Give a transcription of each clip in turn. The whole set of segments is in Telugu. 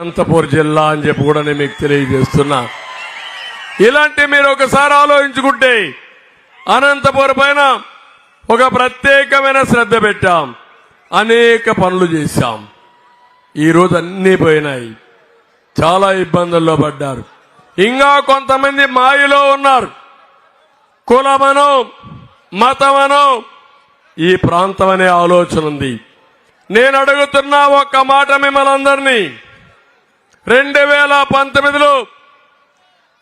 అనంతపూర్ జిల్లా అని చెప్పి కూడా నేను మీకు తెలియజేస్తున్నా. ఇలాంటి మీరు ఒకసారి ఆలోచించుకుంటే అనంతపురం పైన ఒక ప్రత్యేకమైన శ్రద్ధ పెట్టాం. అనేక పనులు చేశాం. ఈరోజు అన్నీ పోయినాయి. చాలా ఇబ్బందుల్లో పడ్డారు. ఇంకా కొంతమంది మాయలో ఉన్నారు. కులమనో మతమనో ఈ ప్రాంతం అనే ఆలోచన ఉంది. నేను అడుగుతున్నా ఒక్క మాట మిమ్మల్ని అందరినీ రెండు వేల పంతొమ్మిదిలో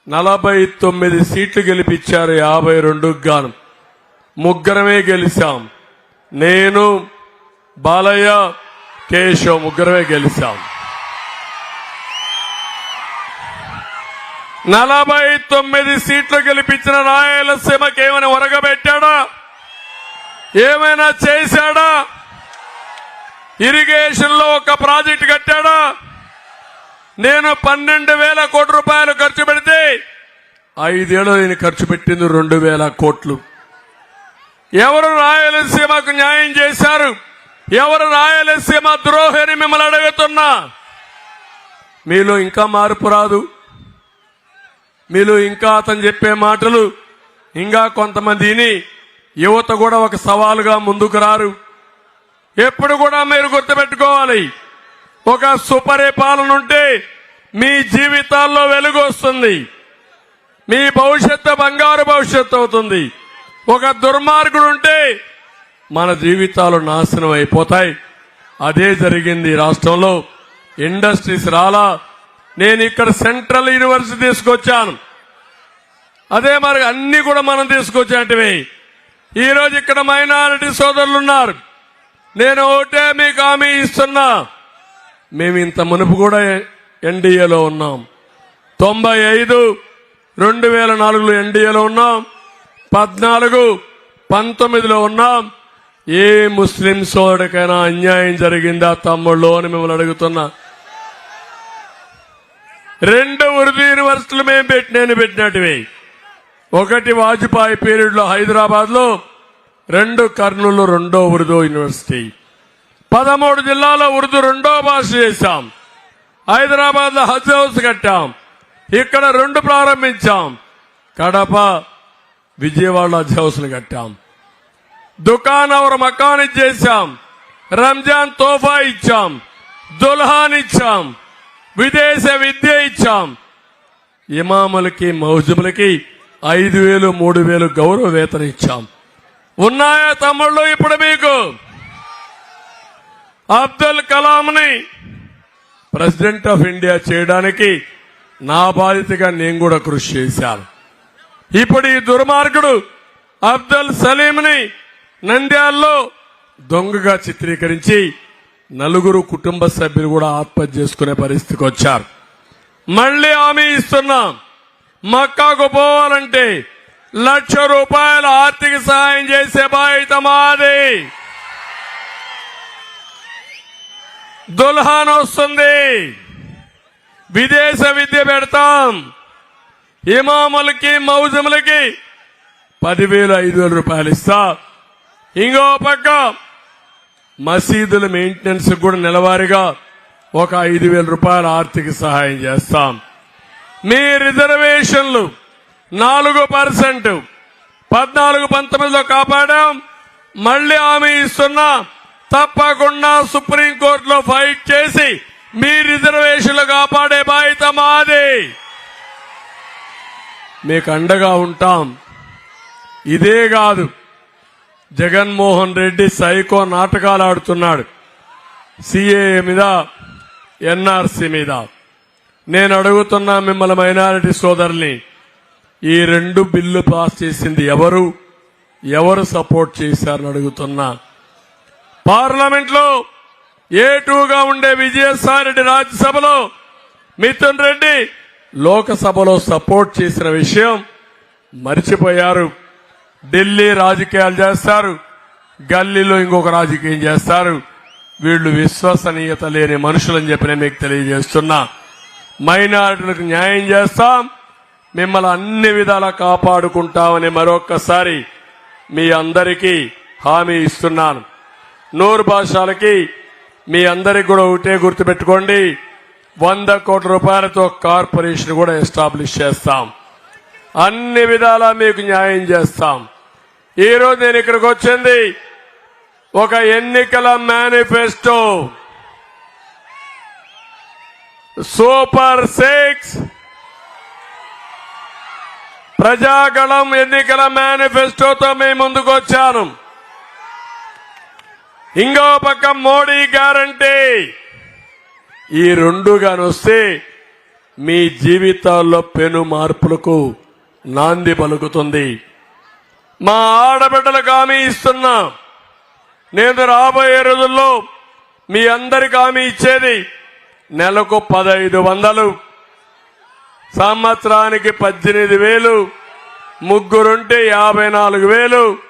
నలభై తొమ్మిది సీట్లు గెలిపించారు యాభై రెండుకు గాను. ముగ్గురమే గెలిచాం. నేను బాలయ్య కేశవ్ ముగ్గురమే గెలిచాం. నలభై తొమ్మిది సీట్లు గెలిపించిన రాయలసీమకి ఏమైనా ఒరగబెట్టాడా? ఏమైనా చేశాడా? ఇరిగేషన్లో ఒక ప్రాజెక్ట్ కట్టాడా? నేను పన్నెండు వేల కోట్ల రూపాయలు ఖర్చు పెడితే ఐదేళ్ళు నేను ఖర్చు పెట్టింది రెండు వేల కోట్లు. ఎవరు రాయలసీమకు న్యాయం చేశారు? ఎవరు రాయలసీమ ద్రోహిని మిమ్మల్ని అడుగుతున్నా? మీలో ఇంకా మార్పు రాదు. మీలో ఇంకా అతను చెప్పే మాటలు ఇంకా కొంతమందిని యువత కూడా ఒక సవాలుగా ముందుకు రారు. ఎప్పుడు కూడా మీరు గుర్తుపెట్టుకోవాలి. ఒక సుపరిపాలన ఉంటే మీ జీవితాల్లో వెలుగు వస్తుంది. మీ భవిష్యత్తు బంగారు భవిష్యత్తు అవుతుంది. ఒక దుర్మార్గుడు ఉంటే మన జీవితాలు నాశనం అయిపోతాయి. అదే జరిగింది ఈ రాష్ట్రంలో. ఇండస్ట్రీస్ రాలా. నేను ఇక్కడ సెంట్రల్ యూనివర్సిటీ తీసుకొచ్చాను. అదే మరి అన్ని కూడా మనం తీసుకొచ్చేటివి ఈరోజు ఇక్కడ మైనారిటీ సోదరులు ఉన్నారు. నేను ఒకటే మీకు హామీ ఇస్తున్నా. మేము ఇంత మునుపు కూడా ఎన్డీఏలో ఉన్నాం. తొంభై ఐదు రెండు వేల నాలుగులో ఎన్డీఏలో ఉన్నాం. పద్నాలుగు పంతొమ్మిదిలో ఉన్నాం. ఏ ముస్లిం సోదరికైనా అన్యాయం జరిగిందా తమ్ముళ్ళు అని మిమ్మల్ని అడుగుతున్నా. రెండు ఉర్దూ యూనివర్సిటీలు మేము పెట్టి నేను పెట్టినటివి. ఒకటి వాజ్పేయి పీరియడ్లో హైదరాబాద్లో రెండు కర్నూలు రెండో ఉర్దూ యూనివర్సిటీ. పదమూడు జిల్లాలో ఉర్దూ రెండో భాష చేశాం. హైదరాబాద్లో హజ్ హౌస్ కట్టాం. ఇక్కడ రెండు ప్రారంభించాం. కడప విజయవాడ హజ్ హౌస్లు కట్టాం. దుకాన్ అవర్ మకాన్ చేశాం రంజాన్ తోఫా ఇచ్చాం. దుల్హాన్ ఇచ్చాం. విదేశ విద్య ఇచ్చాం. ఇమాములకి మౌజుములకి ఐదు వేలు మూడు వేలు గౌరవ వేతన ఇచ్చాం. ఉన్నాయా తమ్ముళ్ళు ఇప్పుడు మీకు? అబ్దుల్ కలాంని ప్రెసిడెంట్ ఆఫ్ ఇండియా చేయడానికి నా బాధ్యతగా నేను కూడా కృషి చేశాను. ఇప్పుడు ఈ దుర్మార్గుడు అబ్దుల్ సలీంని నంద్యాల్లో దొంగగా చిత్రీకరించి నలుగురు కుటుంబ సభ్యులు కూడా ఆత్మహత్య చేసుకునే పరిస్థితికి వచ్చారు. మళ్ళీ హామీ ఇస్తున్నాం. మక్కాకు పోవాలంటే లక్ష రూపాయల ఆర్థిక సహాయం చేసే బాధ్యత మాది. దుల్హాన్ వస్తుంది. విదేశ విద్య పెడతాం. ఇమాములకి మౌజములకి పదివేలు ఐదు వేల రూపాయలు ఇస్తా. ఇంకో పక్క మసీదుల మెయింటెనెన్స్ కూడా నెలవారీగా ఒక ఐదు వేల రూపాయల ఆర్థిక సహాయం చేస్తాం. మీ రిజర్వేషన్లు నాలుగు పర్సెంట్. పద్నాలుగు పంతొమ్మిదిలో కాపాడాం. మళ్ళీ హామీ ఇస్తున్నా. తప్పకుండా సుప్రీంకోర్టులో ఫైట్ చేసి మీ రిజర్వేషన్లు కాపాడే బాధ్యత మాది. మీకు అండగా ఉంటాం. ఇదే కాదు జగన్మోహన్ రెడ్డి సైకో నాటకాలు ఆడుతున్నాడు. సిఏఏ మీద ఎన్ఆర్సీ మీద. నేను అడుగుతున్నా మిమ్మల్ని మైనారిటీ సోదరుని ఈ రెండు బిల్లు పాస్ చేసింది ఎవరు? ఎవరు సపోర్ట్ చేశారని అడుగుతున్నా. పార్లమెంట్లో ఏ టూగా ఉండే విజయసాయి రెడ్డి రాజ్యసభలో మిథున్ రెడ్డి లోకసభలో సపోర్ట్ చేసిన విషయం మర్చిపోయారు. ఢిల్లీ రాజకీయాలు చేస్తారు. గల్లీలో ఇంకొక రాజకీయం చేస్తారు. వీళ్ళు విశ్వసనీయత లేని మనుషులని చెప్పి నేను మీకు తెలియజేస్తున్నా. మైనారిటీలకు న్యాయం చేస్తాం. మిమ్మల్ని అన్ని విధాలా కాపాడుకుంటామని మరొక్కసారి మీ అందరికీ హామీ ఇస్తున్నాను. నూరు భాషలకి మీ అందరికి కూడా ఒకటే గుర్తుపెట్టుకోండి. వంద కోట్ల రూపాయలతో కార్పొరేషన్ కూడా ఎస్టాబ్లిష్ చేస్తాం. అన్ని విధాలా మీకు న్యాయం చేస్తాం. ఈరోజు నేను ఇక్కడికి వచ్చింది ఒక ఎన్నికల మేనిఫెస్టో. Super six. ప్రజాగళం ఎన్నికల మేనిఫెస్టోతో మేము ముందుకు వచ్చాను ఇంకో పక్క మోడీ గ్యారంటీ. ఈ రెండు కానొస్తే మీ జీవితాల్లో పెను మార్పులకు నాంది పలుకుతుంది. మా ఆడబిడ్డలకు హామీ ఇస్తున్నా. నేను రాబోయే రోజుల్లో మీ అందరికి హామీ ఇచ్చేది నెలకు పదహైదు వందలు. సంవత్సరానికి పద్దెనిమిది వేలు ముగ్గురుంటే యాభై నాలుగు వేలు.